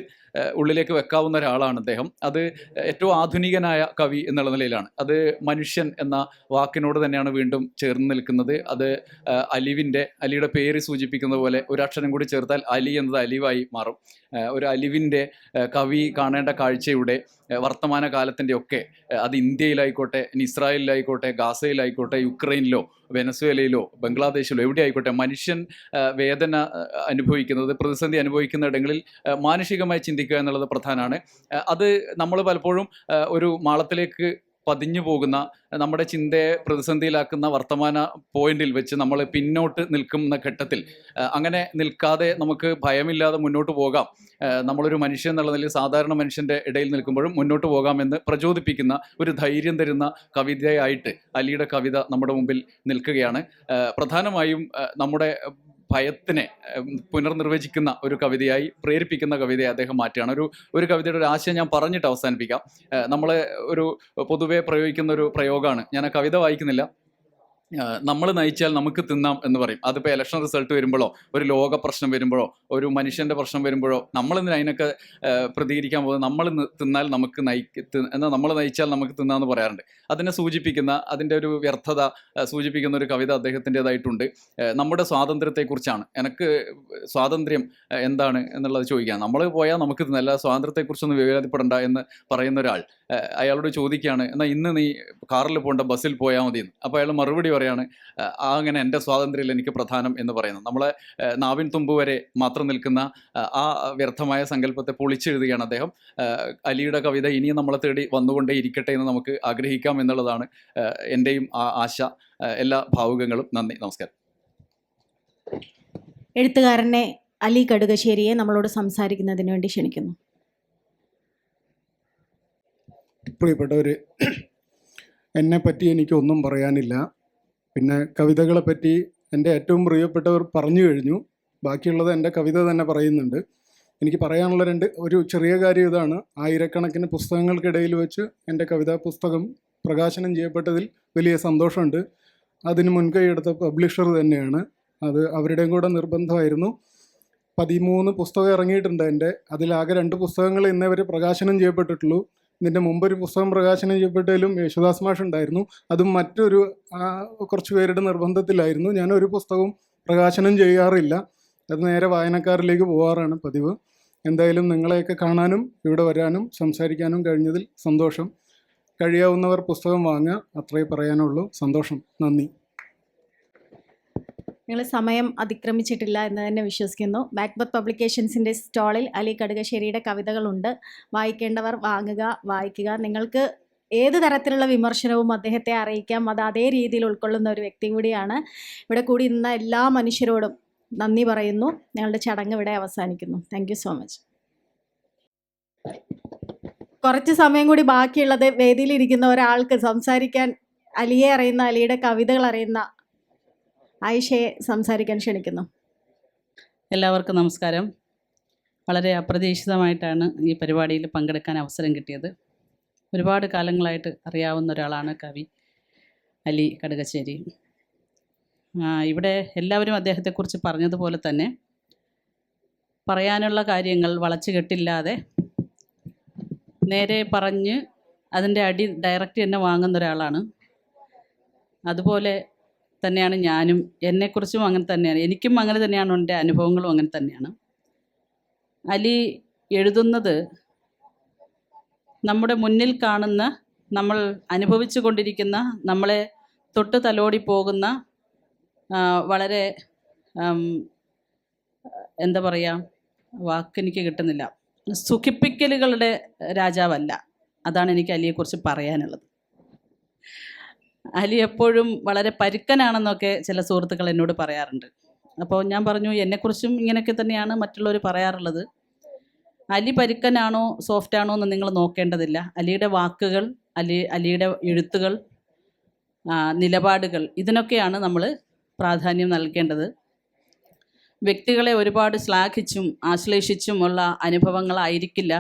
ഉള്ളിലേക്ക് വെക്കാവുന്ന ഒരാളാണ് അദ്ദേഹം. അത് ഏറ്റവും ആധുനികനായ കവി എന്നുള്ള നിലയിലാണ്. അത് മനുഷ്യൻ എന്ന വാക്കിനോട് തന്നെയാണ് വീണ്ടും ചേർന്ന് നിൽക്കുന്നത്. അത് അലിവിന്റെ അലിയുടെ പേര് സൂചിപ്പിക്കുന്ന പോലെ ഒരു അക്ഷരം കൂടി ചേർത്താൽ അലി എന്നത് അലിവായി മാറും. ഒരു അലിവിന്റെ കവി കാണേണ്ട കാഴ്ചയുടെ വർത്തമാന കാലത്തിന്റെ ഒക്കെ അത് ഇന്ത്യയിലായിക്കോട്ടെ ഇനി ഇസ്രായേലിലായിക്കോട്ടെ ഗാസയിലായിക്കോട്ടെ യുക്രൈനിലോ വെനസ്വേലയിലോ ബംഗ്ലാദേശിലോ എവിടെ ആയിക്കോട്ടെ മനുഷ്യൻ വേദന അനുഭവിക്കുന്നത് പ്രതിസന്ധി അനുഭവിക്കുന്ന ഇടങ്ങളിൽ മാനുഷികമായി ചിന്തിക്കുക എന്നുള്ളത് പ്രധാനമാണ്. അത് നമ്മൾ പലപ്പോഴും ഒരു മാളത്തിലേക്ക് പതിഞ്ഞു പോകുന്ന നമ്മുടെ ചിന്തയെ പ്രതിസന്ധിയിലാക്കുന്ന വർത്തമാന പോയിന്റിൽ വെച്ച് നമ്മൾ പിന്നോട്ട് നിൽക്കുന്ന ഘട്ടത്തിൽ അങ്ങനെ നിൽക്കാതെ നമുക്ക് ഭയമില്ലാതെ മുന്നോട്ട് പോകാം. നമ്മളൊരു മനുഷ്യൻ എന്നുള്ള നിലയിൽ സാധാരണ മനുഷ്യന്റെ ഇടയിൽ നിൽക്കുമ്പോഴും മുന്നോട്ട് പോകാമെന്ന് പ്രചോദിപ്പിക്കുന്ന ഒരു ധൈര്യം തരുന്ന കവിതയായിട്ട് അലിയുടെ കവിത നമ്മുടെ മുമ്പിൽ നിൽക്കുകയാണ്. പ്രധാനമായും നമ്മുടെ ഭയത്തിനെ പുനർനിർവചിക്കുന്ന ഒരു കവിതയായി പ്രേരിപ്പിക്കുന്ന കവിതയെ അദ്ദേഹം മാറ്റുകയാണ്. ഒരു ഒരു കവിതയുടെ ഒരു ആശയം ഞാൻ പറഞ്ഞിട്ട് അവസാനിപ്പിക്കാം. നമ്മൾ ഒരു പൊതുവെ പ്രയോഗിക്കുന്ന ഒരു പ്രയോഗമാണ്. ഞാൻ ആ കവിത വായിക്കുന്നില്ല. നമ്മൾ നയിച്ചാൽ നമുക്ക് തിന്നാം എന്ന് പറയും. അതിപ്പോൾ ഇലക്ഷൻ റിസൾട്ട് വരുമ്പോഴോ ഒരു ലോക പ്രശ്നം വരുമ്പോഴോ ഒരു മനുഷ്യന്റെ പ്രശ്നം വരുമ്പോഴോ നമ്മൾ അതിനൊക്കെ പ്രതികരിക്കാൻ പോകുന്നത് നമ്മൾ തിന്നാൽ നമുക്ക് തി- എന്നാൽ നമ്മൾ നയിച്ചാൽ നമുക്ക് തിന്നാന്ന് പറയാറുണ്ട്. അതിനെ സൂചിപ്പിക്കുന്ന അതിന്റെ ഒരു വ്യർത്ഥത സൂചിപ്പിക്കുന്ന ഒരു കവിത അദ്ദേഹത്തിന്റെതായിട്ടുണ്ട്. നമ്മുടെ സ്വാതന്ത്ര്യത്തെക്കുറിച്ചാണ്. എനിക്ക് സ്വാതന്ത്ര്യം എന്താണ് എന്നുള്ളത് ചോദിക്കാം. നമ്മൾ പോയാൽ നമുക്ക് തിന്നല്ല സ്വാതന്ത്ര്യത്തെക്കുറിച്ചൊന്നും വിവേചനപ്പെടണ്ട എന്ന് പറയുന്ന ഒരാൾ അയാളോട് ചോദിക്കുകയാണ് എന്നാൽ ഇന്ന് നീ കാറിൽ പോകേണ്ട ബസ്സിൽ പോയാൽ മതി എന്ന് അപ്പോൾ അയാൾ മറുപടി പറയാണ് ആ, അങ്ങനെ എന്റെ സ്വാതന്ത്ര്യം എനിക്ക് പ്രധാനം എന്ന് പറയുന്നത് നമ്മളെ നാവിൻ തുമ്പ് വരെ മാത്രം നിൽക്കുന്ന ആ, ആ വ്യർത്ഥമായ സങ്കല്പത്തെ പൊളിച്ചെഴുതുകയാണ് അദ്ദേഹം. അലിയുടെ കവിത ഇനിയും നമ്മളെ തേടി വന്നുകൊണ്ടേ ഇരിക്കട്ടെ എന്ന് നമുക്ക് ആഗ്രഹിക്കാം എന്നുള്ളതാണ് എന്റെയും ആ ആശ എല്ലാ ഭാവുകങ്ങളും. നന്ദി നമസ്കാരം. എഴുത്തുകാരനെ അലി കടുകശ്ശേരിയെ നമ്മളോട് സംസാരിക്കുന്നതിന് വേണ്ടി ക്ഷണിക്കുന്നു. പ്രിയപ്പെട്ടവർ എന്നെ പറ്റി എനിക്കൊന്നും പറയാനില്ല. പിന്നെ കവിതകളെ പറ്റി എന്റെ ഏറ്റവും പ്രിയപ്പെട്ടവർ പറഞ്ഞു കഴിഞ്ഞു. ബാക്കിയുള്ളത് എന്റെ കവിത തന്നെ പറയുന്നുണ്ട്. എനിക്ക് പറയാനുള്ള രണ്ട് ഒരു ചെറിയ കാര്യം ഇതാണ്. ആയിരക്കണക്കിന് പുസ്തകങ്ങൾക്കിടയിൽ വെച്ച് എന്റെ കവിതാ പുസ്തകം പ്രകാശനം ചെയ്യപ്പെട്ടതിൽ വലിയ സന്തോഷമുണ്ട്. അതിന് മുൻകൈ എടുത്ത പബ്ലിഷർ തന്നെയാണ്. അത് അവരുടെയും കൂടെ നിർബന്ധമായിരുന്നു. പതിമൂന്ന് പുസ്തകം ഇറങ്ങിയിട്ടുണ്ട് എന്റെ. അതിലാകെ രണ്ട് പുസ്തകങ്ങൾ ഇന്നേ വരെ പ്രകാശനം ചെയ്യപ്പെട്ടിട്ടുള്ളൂ. ഇതിന്റെ മുമ്പൊരു പുസ്തകം പ്രകാശനം ചെയ്യപ്പെട്ടതിലും യേശുദാസ് മാഷ് ഉണ്ടായിരുന്നു. അതും മറ്റൊരു കുറച്ച് പേരുടെ നിർബന്ധത്തിലായിരുന്നു. ഞാൻ ഒരു പുസ്തകവും പ്രകാശനം ചെയ്യാറില്ല. അത് നേരെ വായനക്കാരിലേക്ക് പോകാറാണ് പതിവ്. എന്തായാലും നിങ്ങളെയൊക്കെ കാണാനും ഇവിടെ വരാനും സംസാരിക്കാനും കഴിഞ്ഞതിൽ സന്തോഷം. കഴിയാവുന്നവർ പുസ്തകം വാങ്ങുക. അത്രേ പറയാനുള്ളൂ. സന്തോഷം. നന്ദി. നിങ്ങൾ സമയം അതിക്രമിച്ചിട്ടില്ല എന്ന് തന്നെ വിശ്വസിക്കുന്നു. ബാക്ക്ബത്ത് പബ്ലിക്കേഷൻസിന്റെ സ്റ്റാളിൽ അലി കടുകശ്ശേരിയുടെ കവിതകളുണ്ട്. വായിക്കേണ്ടവർ വാങ്ങുക വായിക്കുക. നിങ്ങൾക്ക് ഏത് തരത്തിലുള്ള വിമർശനവും അദ്ദേഹത്തെ അറിയിക്കാം. അത് അതേ രീതിയിൽ ഉൾക്കൊള്ളുന്ന ഒരു വ്യക്തി കൂടിയാണ്. ഇവിടെ കൂടി ഇന്ന എല്ലാ മനുഷ്യരോടും നന്ദി പറയുന്നു. ഞങ്ങളുടെ ചടങ്ങ് ഇവിടെ അവസാനിക്കുന്നു. താങ്ക് സോ മച്ച് കുറച്ച് സമയം കൂടി ബാക്കിയുള്ളത് വേദിയിലിരിക്കുന്ന ഒരാൾക്ക് സംസാരിക്കാൻ അലിയെ അറിയുന്ന അലിയുടെ കവിതകൾ അറിയുന്ന ആയിഷയെ സംസാരിക്കാൻ ക്ഷണിക്കുന്നു. എല്ലാവർക്കും നമസ്കാരം. വളരെ അപ്രതീക്ഷിതമായിട്ടാണ് ഈ പരിപാടിയിൽ പങ്കെടുക്കാൻ അവസരം കിട്ടിയത്. ഒരുപാട് കാലങ്ങളായിട്ട് അറിയാവുന്ന ഒരാളാണ് കവി അലി കടുകശ്ശേരി. ഇവിടെ എല്ലാവരും അദ്ദേഹത്തെക്കുറിച്ച് പറഞ്ഞതുപോലെ തന്നെ പറയാനുള്ള കാര്യങ്ങൾ വളച്ചു കെട്ടില്ലാതെ നേരെ പറഞ്ഞ് അതിന്റെ അടി ഡയറക്റ്റ് തന്നെ വാങ്ങുന്ന ഒരാളാണ്. അതുപോലെ തന്നെയാണ് ഞാനും എന്നെക്കുറിച്ചും അങ്ങനെ തന്നെയാണ്. എനിക്കും അങ്ങനെ തന്നെയാണ് എന്റെ അനുഭവങ്ങളും അങ്ങനെ തന്നെയാണ്. അലി എഴുതുന്നത് നമ്മുടെ മുന്നിൽ കാണുന്ന നമ്മൾ അനുഭവിച്ചു കൊണ്ടിരിക്കുന്ന നമ്മളെ തൊട്ട് തലോടി പോകുന്ന വളരെ എന്താ പറയുക വാക്കെനിക്ക് കിട്ടുന്നില്ല. സുഖിപ്പിക്കലുകളുടെ രാജാവല്ല. അതാണ് എനിക്ക് അലിയെക്കുറിച്ച് പറയാനുള്ളത്. അലി എപ്പോഴും വളരെ പരുക്കനാണെന്നൊക്കെ ചില സുഹൃത്തുക്കൾ എന്നോട് പറയാറുണ്ട്. അപ്പോൾ ഞാൻ പറഞ്ഞു എന്നെക്കുറിച്ചും ഇങ്ങനെയൊക്കെ തന്നെയാണ് മറ്റുള്ളവർ പറയാറുള്ളത്. അലി പരുക്കനാണോ സോഫ്റ്റ് ആണോ എന്ന് നിങ്ങൾ നോക്കേണ്ടതില്ല. അലിയുടെ വാക്കുകൾ അലി അലിയുടെ എഴുത്തുകൾ നിലപാടുകൾ ഇതിനൊക്കെയാണ് നമ്മൾ പ്രാധാന്യം നൽകേണ്ടത്. വ്യക്തികളെ ഒരുപാട് ശ്ലാഘിച്ചും ആശ്ലേഷിച്ചുമുള്ള അനുഭവങ്ങളായിരിക്കില്ല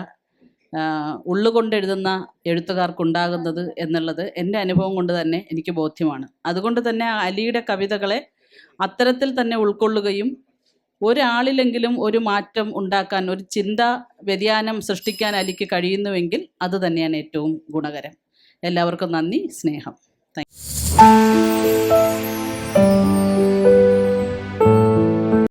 ഉള്ളുകൊണ്ട് എഴുതുന്ന എഴുത്തുകാർക്കുണ്ടാകുന്നത് എന്നുള്ളത് എന്റെ അനുഭവം കൊണ്ട് തന്നെ എനിക്ക് ബോധ്യമാണ്. അതുകൊണ്ട് തന്നെ അലിയുടെ കവിതകളെ അത്തരത്തിൽ തന്നെ ഉൾക്കൊള്ളുകയും ഒരാളിലെങ്കിലും ഒരു മാറ്റം ഉണ്ടാക്കാൻ ഒരു ചിന്ത വ്യതിയാനം സൃഷ്ടിക്കാൻ അലിക്ക് കഴിയുന്നുവെങ്കിൽ അത് തന്നെയാണ് ഏറ്റവും ഗുണകരം. എല്ലാവർക്കും നന്ദി സ്നേഹം.